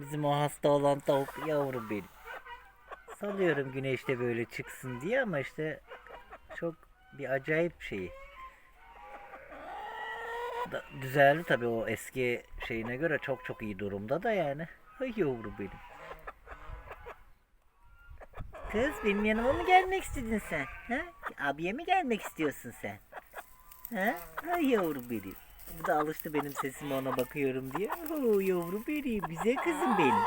Bizim o hasta olan tavuk yavrum benim. Salıyorum güneşte böyle çıksın diye ama işte çok bir acayip şeyi. Da, düzeldi tabii o eski şeyine göre çok çok iyi durumda da yani. Ay yavrum benim. Kız benim yanıma mı gelmek istedin sen? Ha? Abiye mi gelmek istiyorsun sen? Ha? Ay yavrum benim. Bu da alıştı benim sesime ona bakıyorum diye. Oo yavrum benim, güzel kızım benim.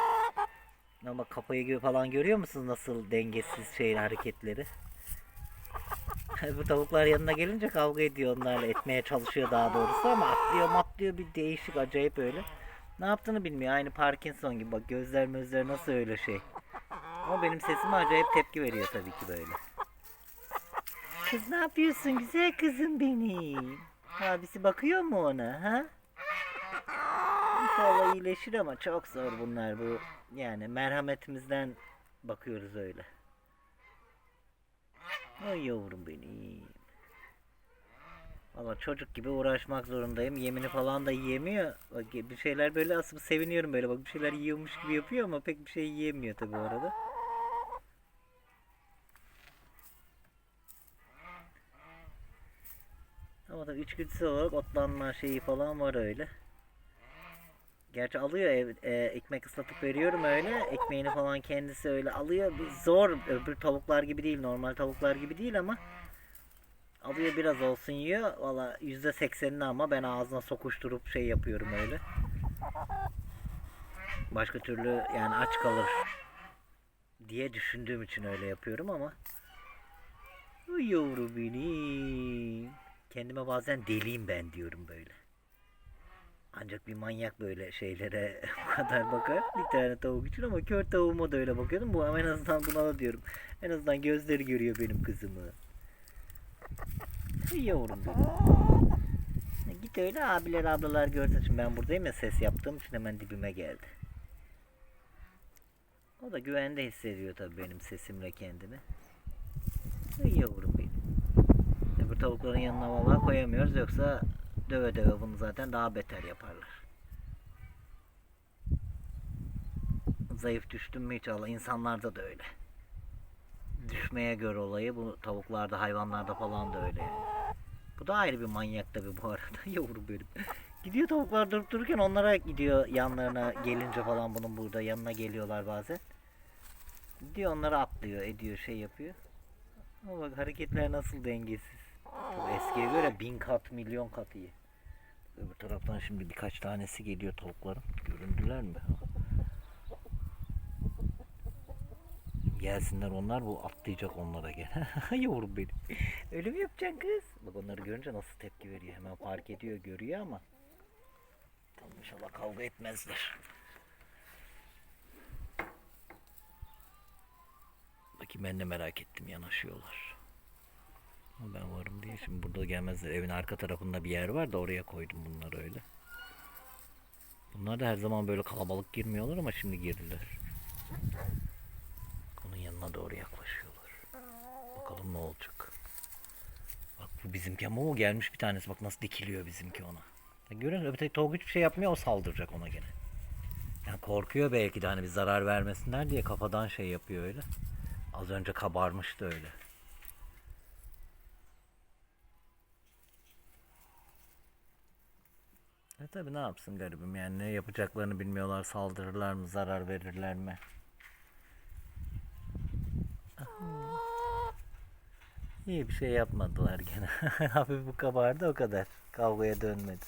Ama kafayı falan görüyor musunuz nasıl dengesiz şey hareketleri? Bu tavuklar yanına gelince kavga ediyor onlarla etmeye çalışıyor daha doğrusu ama atlıyor matlıyor bir değişik acayip öyle. Ne yaptığını bilmiyor aynı Parkinson gibi bak gözler gözler nasıl öyle şey. Ama benim sesime acayip tepki veriyor tabii ki böyle. Kız ne yapıyorsun güzel kızım benim? Abisi bakıyor mu ona ha? İnşallah iyileşir ama çok zor bunlar bu. Yani merhametimizden bakıyoruz öyle. Ay yavrum benim. Valla çocuk gibi uğraşmak zorundayım. Yemini falan da yiyemiyor. Bak bir şeyler böyle aslında seviniyorum böyle. Bak bir şeyler yiyormuş gibi yapıyor ama pek bir şey yiyemiyor tabi bu arada. Ama da olarak otlanma şeyi falan var öyle. Gerçi alıyor ev, e, ekmek ıslatıp veriyorum öyle. Ekmeğini falan kendisi öyle alıyor. Zor öbür tavuklar gibi değil. Normal tavuklar gibi değil ama alıyor biraz olsun yiyor. Valla yüzde seksenini ama ben ağzına sokuşturup şey yapıyorum öyle. Başka türlü yani aç kalır diye düşündüğüm için öyle yapıyorum ama. Yavru benim. Kendime bazen deliyim ben diyorum böyle. Ancak bir manyak böyle şeylere bu kadar bakar. Bir tane tavuk için ama kör tavuğuma da öyle bakıyordum. Bu en azından buna da diyorum. En azından gözleri görüyor benim kızımı. Ay yavrum benim. Git öyle abiler ablalar görsün. Şimdi ben buradayım ya ses yaptığım için hemen dibime geldi. O da güvende hissediyor tabii benim sesimle kendini. Ay yavrum tavukların yanına vallahi koyamıyoruz yoksa döve döve bunu zaten daha beter yaparlar. Zayıf düştüm mü hiç Allah insanlarda da öyle. Düşmeye göre olayı bu tavuklarda hayvanlarda falan da öyle yani. Bu da ayrı bir manyak tabi bu arada yavrum benim. Gidiyor tavuklar durup dururken onlara gidiyor yanlarına gelince falan bunun burada yanına geliyorlar bazen. Gidiyor onları atlıyor ediyor şey yapıyor. Ama bak hareketler nasıl dengesiz. Tabii eskiye göre bin kat milyon kat iyi. Öbür taraftan şimdi birkaç tanesi geliyor tavukların. Göründüler mi? Gelsinler onlar bu atlayacak onlara gel. Yavrum benim. Öyle mi yapacaksın kız? Bak onları görünce nasıl tepki veriyor. Hemen fark ediyor görüyor ama. Tamam inşallah kavga etmezler. Bakayım ben de merak ettim yanaşıyorlar. Ben varım diye şimdi burada gelmezler. Evin arka tarafında bir yer var da oraya koydum bunları öyle. Bunlar da her zaman böyle kalabalık girmiyorlar ama şimdi girdiler. Onun yanına doğru yaklaşıyorlar. Bakalım ne olacak. Bak bu bizimki ama o gelmiş bir tanesi. Bak nasıl dikiliyor bizimki ona. Görüyor musun? Öteki tavuk hiçbir şey yapmıyor. O saldıracak ona gene. Yani korkuyor belki de hani bir zarar vermesinler diye kafadan şey yapıyor öyle. Az önce kabarmıştı öyle. E tabi ne yapsın garibim yani ne yapacaklarını bilmiyorlar saldırırlar mı zarar verirler mi? İyi bir şey yapmadılar gene. Hafif bu kabardı o kadar. Kavgaya dönmedi.